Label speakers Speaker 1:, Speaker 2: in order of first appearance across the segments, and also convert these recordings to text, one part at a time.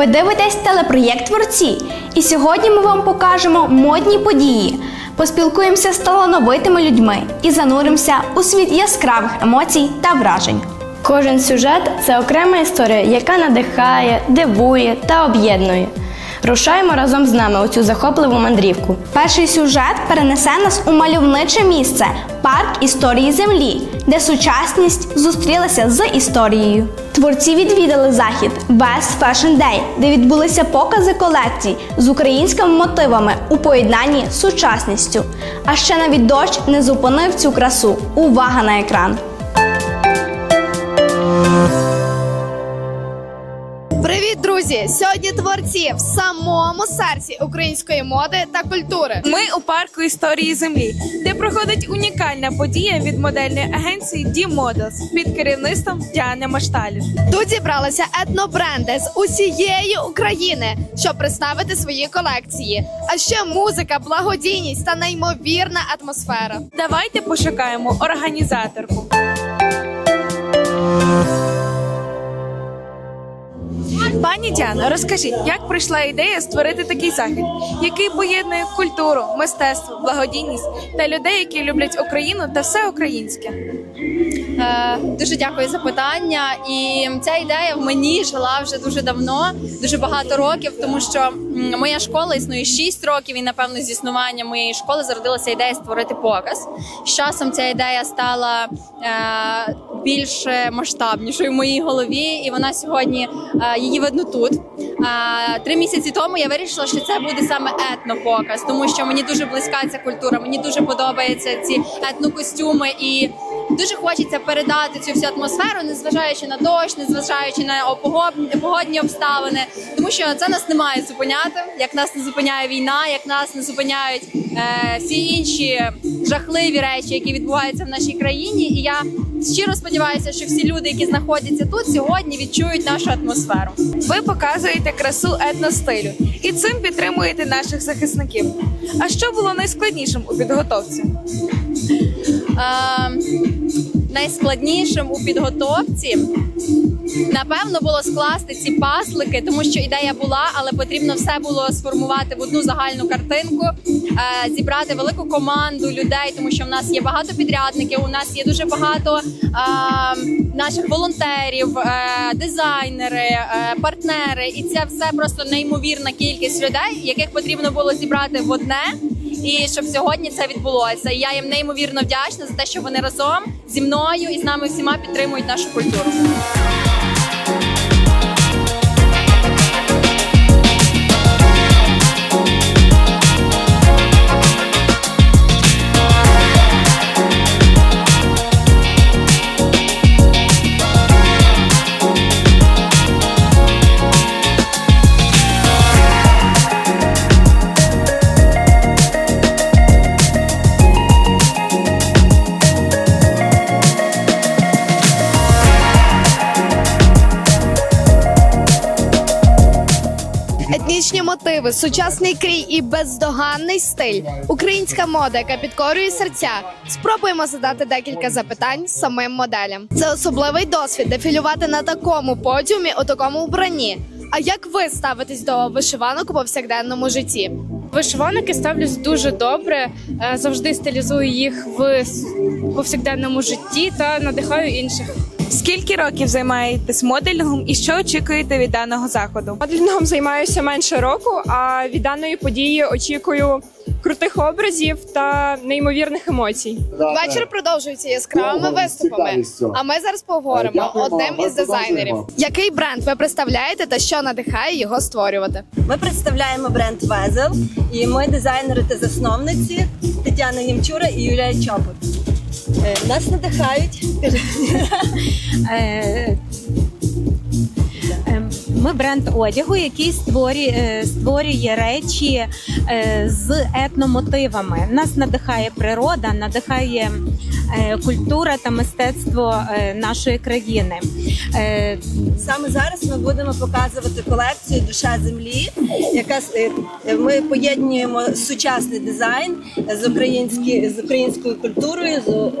Speaker 1: Ви дивитесь телепроєкт Творці. І сьогодні ми вам покажемо модні події. Поспілкуємося з талановитими людьми і зануримося у світ яскравих емоцій та вражень.
Speaker 2: Кожен сюжет це окрема історія, яка надихає, дивує та об'єднує. Рушаємо разом з нами у цю захопливу мандрівку.
Speaker 1: Перший сюжет перенесе нас у мальовниче місце парк історії землі, де сучасність зустрілася з історією. Творці відвідали захід Best Fashion Day, де відбулися покази колекцій з українськими мотивами у поєднанні з сучасністю. А ще навіть дощ не зупинив цю красу. Увага на екран!
Speaker 3: Привіт, друзі! Сьогодні творці в самому серці української моди та культури.
Speaker 4: Ми у парку історії землі, де проходить унікальна подія від модельної агенції D Models під керівництвом Діани Машталів.
Speaker 3: Тут зібралися етнобренди з усієї України, щоб представити свої колекції. А ще музика, благодійність та неймовірна атмосфера.
Speaker 4: Давайте пошукаємо організаторку. Пані Діано, розкажіть, як прийшла ідея створити такий захід, який поєднує культуру, мистецтво, благодійність та людей, які люблять Україну та все українське.
Speaker 5: Е, Дуже дякую за питання. І ця ідея в мені жила вже дуже давно, дуже багато років, тому що моя школа існує 6 років, і напевно з існування моєї школи зародилася ідея створити показ. З часом ця ідея стала е, більш масштабнішою в моїй голові, і вона сьогодні е, її видно тут. Е, Три місяці тому я вирішила, що це буде саме етнопоказ, тому що мені дуже близька ця культура, мені дуже подобаються ці етнокостюми і. Дуже хочеться передати цю всю атмосферу, незважаючи на дощ, незважаючи на погодні обставини, тому що це нас не має зупиняти, як нас не зупиняє війна, як нас не зупиняють е, всі інші жахливі речі, які відбуваються в нашій країні. І я щиро сподіваюся, що всі люди, які знаходяться тут, сьогодні відчують нашу атмосферу.
Speaker 4: Ви показуєте красу етностилю і цим підтримуєте наших захисників. А що було найскладнішим у підготовці?
Speaker 5: Е, найскладнішим у підготовці напевно було скласти ці паслики, тому що ідея була, але потрібно все було сформувати в одну загальну картинку, е, зібрати велику команду людей, тому що в нас є багато підрядників, у нас є дуже багато е, наших волонтерів, е, дизайнери, партнери, і це все просто неймовірна кількість людей, яких потрібно було зібрати в одне. І щоб сьогодні це відбулося. І я їм неймовірно вдячна за те, що вони разом зі мною і з нами всіма підтримують нашу культуру.
Speaker 3: Етнічні сучасний крій і бездоганний стиль. Українська мода, яка підкорює серця. Спробуємо задати декілька запитань самим моделям. Це особливий досвід дефілювати на такому подіумі у такому вбранні. А як ви ставитесь до вишиванок у повсякденному житті?
Speaker 6: Вишиванки ставлюсь дуже добре, е, завжди стилізую їх в повсякденному житті та надихаю інших.
Speaker 4: Скільки років займаєтесь моделінгом і що очікуєте від даного заходу?
Speaker 7: Моделінгом займаюся менше року, а від даної події очікую крутих образів та неймовірних емоцій.
Speaker 3: Вечір продовжується яскравими виступами. А ми зараз поговоримо одним із дизайнерів. Який бренд ви представляєте та що надихає його створювати?
Speaker 8: Ми представляємо бренд Везел, і ми дизайнери та засновниці Тетяна Ємчура і Юлія Чопот. Е, Нас надихають.
Speaker 9: Е, е, Ми бренд одягу, який створює, створює речі з етномотивами. Нас надихає природа, надихає культура та мистецтво е, нашої країни. Е,
Speaker 8: Саме зараз ми будемо показувати колекцію Душа землі, яка е, ми поєднуємо сучасний дизайн з українські- з українською культурою. з-
Speaker 9: Е,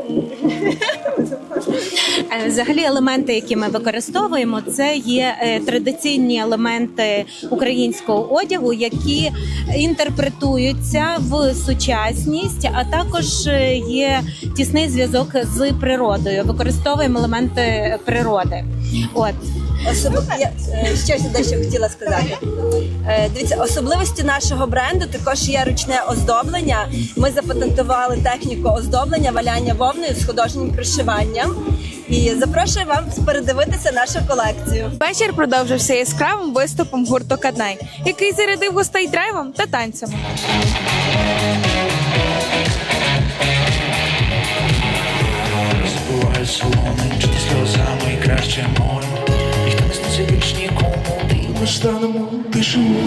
Speaker 9: Взагалі, елементи, які ми використовуємо, це є е, традиційні елементи українського одягу, які інтерпретуються в сучасність, а також е, є тісний зв'язок з природою. Використовуємо елементи природи. От
Speaker 8: Особ... Я е, щось дещо хотіла сказати. Е, Дивіться, особливістю нашого бренду також є ручне оздоблення. Ми запатентували техніку оздоблення, валяння вовною з художнім пришиванням. І запрошую вам передивитися нашу колекцію.
Speaker 4: Вечір продовжився яскравим виступом гурту Каднай, який зарядив гостей драйвом та танцями.
Speaker 10: Чи сльозами краще море. Ніхто не більш нікому, і ми станемо пишемо.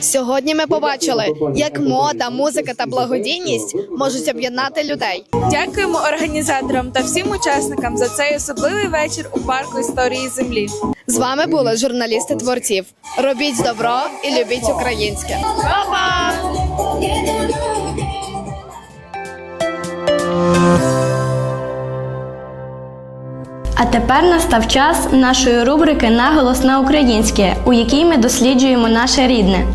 Speaker 3: Сьогодні ми побачили, як мода, музика та благодійність можуть об'єднати людей.
Speaker 4: Дякуємо організаторам та всім учасникам за цей особливий вечір у парку історії землі.
Speaker 3: З вами були журналісти творців. Робіть добро і любіть українське. Па-па!
Speaker 2: А тепер настав час нашої рубрики Наголос на українське, у якій ми досліджуємо наше рідне.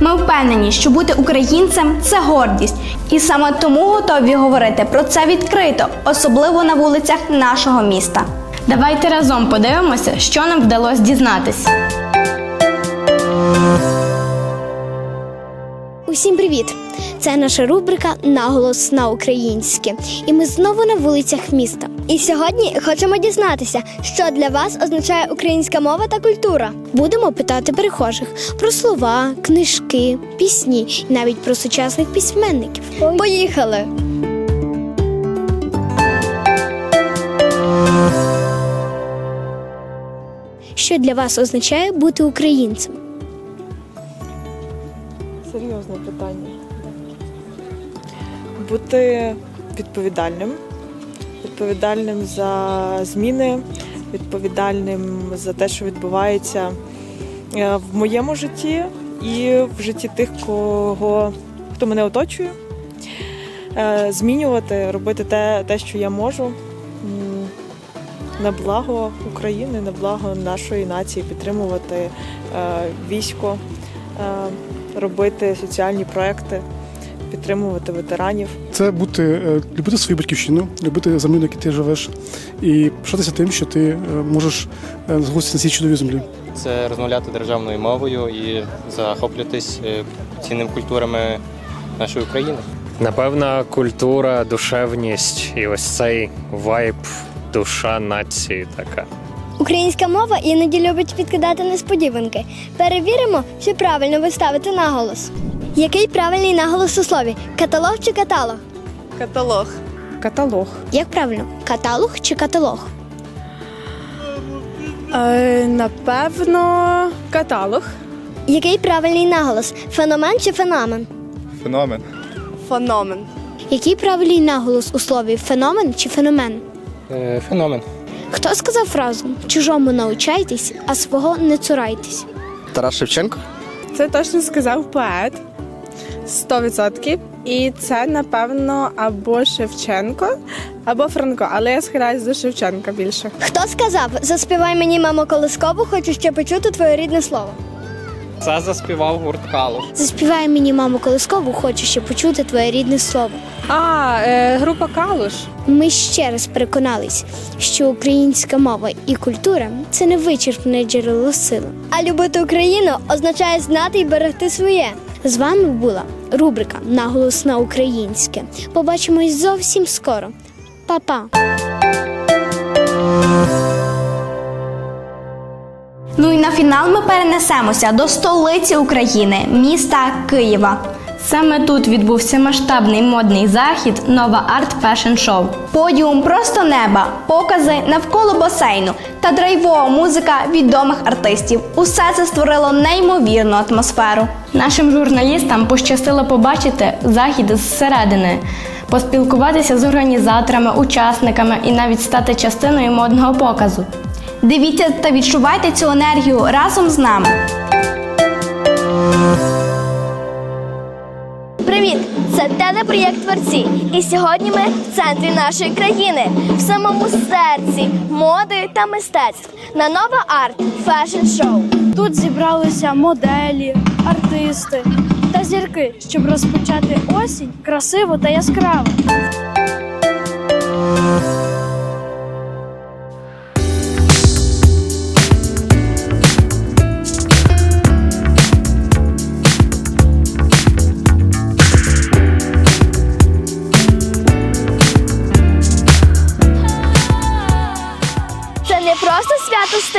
Speaker 1: Ми впевнені, що бути українцем це гордість, і саме тому готові говорити про це відкрито, особливо на вулицях нашого міста.
Speaker 2: Давайте разом подивимося, що нам вдалося дізнатись.
Speaker 11: Усім привіт! Це наша рубрика Наголос на українське. І ми знову на вулицях міста. І сьогодні хочемо дізнатися, що для вас означає українська мова та культура. Будемо питати перехожих про слова, книжки, пісні і навіть про сучасних письменників. Поїхали! Що для вас означає бути українцем?
Speaker 12: Серйозне питання. Бути відповідальним, відповідальним за зміни, відповідальним за те, що відбувається е, в моєму житті і в житті тих, кого хто мене оточує. Е, Змінювати, робити те, те, що я можу. На благо України, на благо нашої нації, підтримувати е, військо, робити соціальні проекти, підтримувати ветеранів.
Speaker 13: Це бути, е, любити свою батьківщину, любити землю, на якій ти живеш, і пишатися тим, що ти е, можеш е, знаходитися на цій чудовій землі.
Speaker 14: це розмовляти державною мовою і захоплюватись цінними культурами нашої України.
Speaker 15: Напевно, культура, душевність і ось цей вайб, душа нації така.
Speaker 11: Українська мова іноді любить підкидати несподіванки. Перевіримо, чи правильно ви ставите наголос. Який правильний наголос у слові? Каталог чи каталог?
Speaker 12: Каталог.
Speaker 7: Каталог.
Speaker 11: Як правильно? Каталог чи каталог?
Speaker 7: Е, напевно, каталог.
Speaker 11: Який правильний наголос? Феномен чи феномен?
Speaker 13: Феномен.
Speaker 7: Феномен.
Speaker 11: Який правильний наголос у слові феномен чи феномен?
Speaker 14: Е, Феномен.
Speaker 11: Хто сказав фразу чужому научайтесь, а свого не цурайтесь?
Speaker 13: Тарас Шевченко.
Speaker 7: Це точно сказав поет. 100%. І це, напевно, або Шевченко, або Франко. Але я схиляюсь до Шевченка більше.
Speaker 11: Хто сказав заспівай мені, мамо, колискову, хочу ще почути твоє рідне слово?
Speaker 14: Це заспівав гурт Калуш.
Speaker 11: Заспівай мені, мамо, колискову, хочу ще почути твоє рідне слово.
Speaker 7: А, е, група Калуш.
Speaker 11: Ми ще раз переконались, що українська мова і культура це не вичерпне джерело сили. А любити Україну означає знати і берегти своє. З вами була рубрика Наголос на українське. Побачимось зовсім скоро. Па-па!
Speaker 1: Ну і на фінал ми перенесемося до столиці України, міста Києва.
Speaker 2: Саме тут відбувся масштабний модний захід Нова Арт Фешн Шоу.
Speaker 1: Подіум просто неба, покази навколо басейну та драйвова музика відомих артистів. Усе це створило неймовірну атмосферу.
Speaker 2: Нашим журналістам пощастило побачити захід зсередини, поспілкуватися з організаторами, учасниками і навіть стати частиною модного показу.
Speaker 1: Дивіться та відчувайте цю енергію разом з нами. Привіт!
Speaker 16: Це телепроєкт Творці. І сьогодні ми в центрі нашої країни, в самому серці моди та мистецтв на Нова Арт Фешн Шоу.
Speaker 17: Тут зібралися моделі, артисти та зірки, щоб розпочати осінь красиво та яскраво.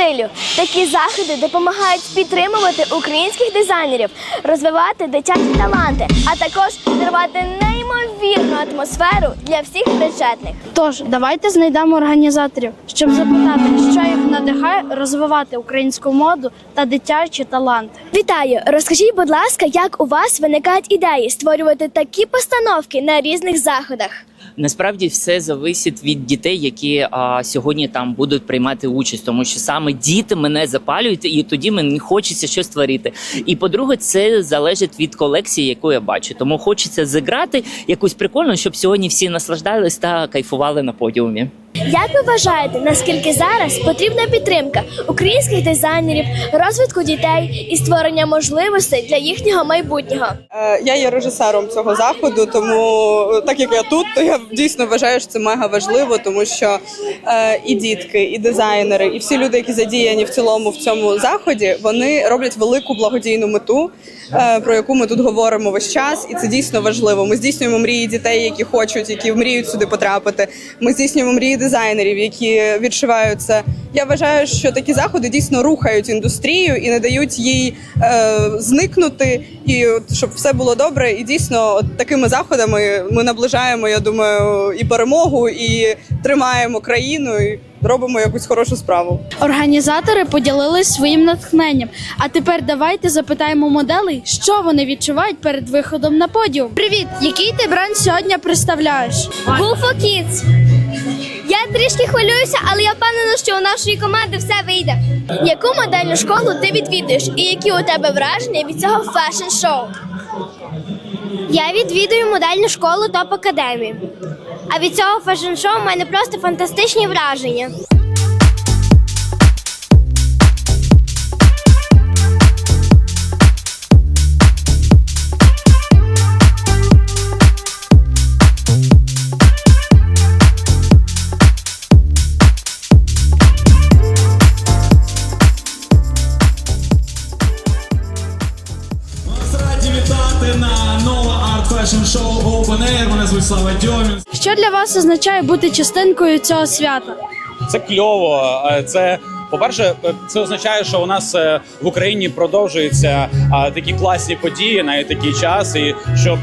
Speaker 16: Стилю. Такі заходи допомагають підтримувати українських дизайнерів, розвивати дитячі таланти, а також дарувати неймовірну атмосферу для всіх причетних.
Speaker 17: Тож давайте знайдемо організаторів, щоб запитати, що їх надихає розвивати українську моду та дитячі таланти.
Speaker 16: Вітаю! Розкажіть, будь ласка, як у вас виникають ідеї створювати такі постановки на різних заходах?
Speaker 18: Насправді все залежить від дітей, які а, сьогодні там будуть приймати участь, тому що саме діти мене запалюють, і тоді мені хочеться щось створити. І по-друге, це залежить від колекції, яку я бачу. Тому хочеться зіграти якусь прикольну, щоб сьогодні всі наслаждались та кайфували на подіумі.
Speaker 16: Як ви вважаєте, наскільки зараз потрібна підтримка українських дизайнерів, розвитку дітей і створення можливостей для їхнього майбутнього?
Speaker 19: Е, Я є режисером цього заходу, тому так як я тут, то я дійсно вважаю, що це мега важливо, тому що е, і дітки, і дизайнери, і всі люди, які задіяні в цілому в цьому заході, вони роблять велику благодійну мету, е, про яку ми тут говоримо весь час, і це дійсно важливо. Ми здійснюємо мрії дітей, які хочуть, які мріють сюди потрапити. Ми здійснюємо мрії дизайнерів, які відшиваються. Я вважаю, що такі заходи дійсно рухають індустрію і не дають їй е, зникнути, і от, щоб все було добре. І дійсно, от такими заходами ми наближаємо, я думаю, і перемогу, і тримаємо країну, і робимо якусь хорошу справу.
Speaker 17: Організатори поділились своїм натхненням. А тепер давайте запитаємо моделей, що вони відчувають перед виходом на подіум. Привіт! Який ти бренд сьогодні представляєш?
Speaker 16: Гуфо Kids. Я трішки хвилююся, але я впевнена, що у нашої команди все вийде. Яку модельну школу ти відвідуєш і які у тебе враження від цього фешн-шоу? Я відвідую модельну школу Топ Академії. А від цього фешн-шоу в мене просто фантастичні враження.
Speaker 20: Слава Дьомін.
Speaker 17: Що для вас означає бути частинкою цього свята?
Speaker 10: Це кльово. Е, Це по-перше, е, це означає, що у нас е, в Україні продовжуються такі класні події на такий час, і що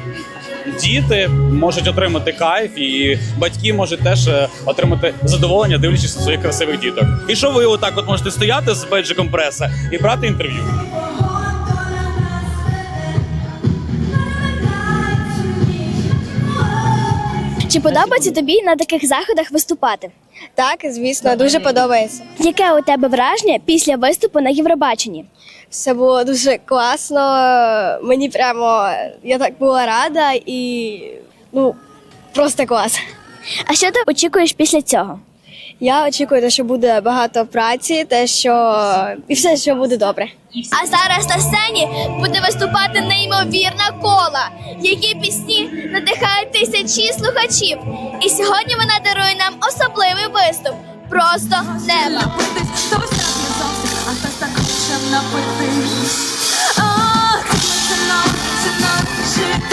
Speaker 10: діти можуть отримати кайф, і батьки можуть теж отримати задоволення, дивлячись на своїх красивих діток. І що ви отак от можете стояти з беджиком преса і брати інтерв'ю.
Speaker 16: Чи подобається тобі на таких заходах виступати?
Speaker 15: Так, звісно, дуже подобається.
Speaker 16: Яке у тебе враження після виступу на Євробаченні?
Speaker 15: Все було дуже класно. Мені прямо я так була рада і ну просто клас.
Speaker 16: А що ти очікуєш після цього?
Speaker 15: Я очікую, те, що буде багато праці, те, що і все, що буде добре.
Speaker 16: А зараз на сцені буде виступати неймовірна кола, які пісні надихають тисячі слухачів. І сьогодні вона дарує нам особливий виступ. Просто неба. Це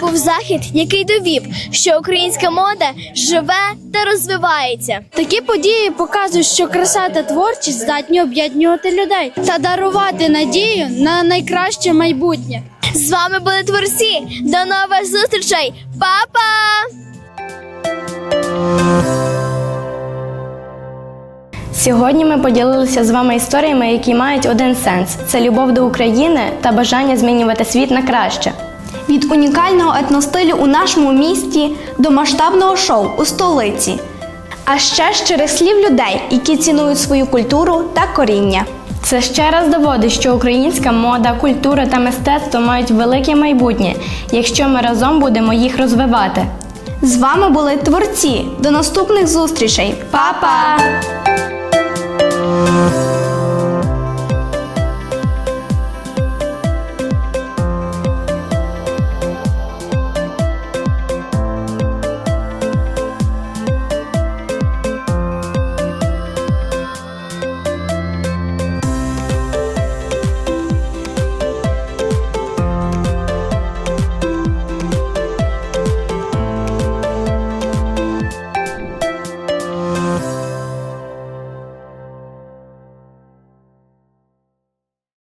Speaker 16: був захід, який довів, що українська мода живе та розвивається.
Speaker 17: Такі події показують, що краса та творчість здатні об'єднувати людей та дарувати надію на найкраще майбутнє.
Speaker 16: З вами були творці. До нових зустрічей, Па-па!
Speaker 2: Сьогодні ми поділилися з вами історіями, які мають один сенс: це любов до України та бажання змінювати світ на краще.
Speaker 1: Від унікального етностилю у нашому місті до масштабного шоу у столиці. А ще ж через слів людей, які цінують свою культуру та коріння.
Speaker 2: Це ще раз доводить, що українська мода, культура та мистецтво мають велике майбутнє, якщо ми разом будемо їх розвивати.
Speaker 1: З вами були творці. До наступних зустрічей. Па-па!